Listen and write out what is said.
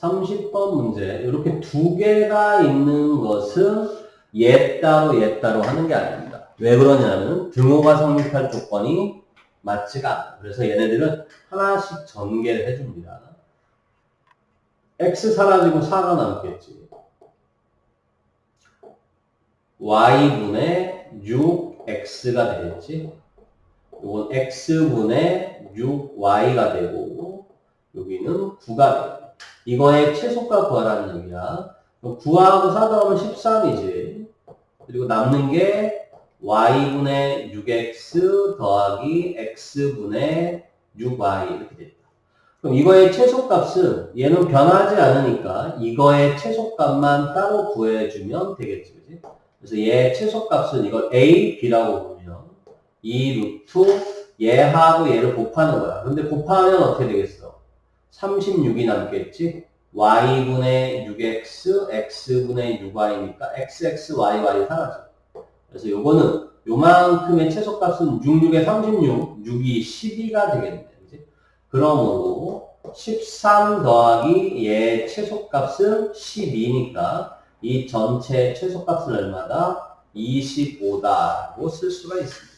30번 문제 이렇게 두 개가 있는 것은 얘 따로 얘 따로 하는 게 아닙니다. 왜 그러냐면 등호가 성립할 조건이 맞지가 않아. 그래서 얘네들은 하나씩 전개를 해줍니다. x 사라지고 4가 남겠지. y분의 6x가 되겠지. 이건 x분의 6y가 되고 여기는 9가 돼요. 이거의 최소값 구하라는 얘기야. 9하고 4 더하면 13이지. 그리고 남는 게 y분의 6x 더하기 x분의 6y 이렇게 됐다. 그럼 이거의 최소값은 얘는 변하지 않으니까 이거의 최소값만 따로 구해주면 되겠지. 그지? 그래서 얘 최소값은 이걸 a, b라고 보면 이 루트 얘하고 얘를 곱하는 거야. 근데 곱하면 어떻게 되겠어? 36이 남겠지? y분의 6x, x분의 6y니까 xx, yy 사라져. 그래서 요거는 요만큼의 최소값은 66에 36, 6이 12가 되겠네. 그지? 그러므로 13 더하기 얘 최소값은 12니까 이 전체 최소값은 얼마다? 25다라고 쓸 수가 있습니다.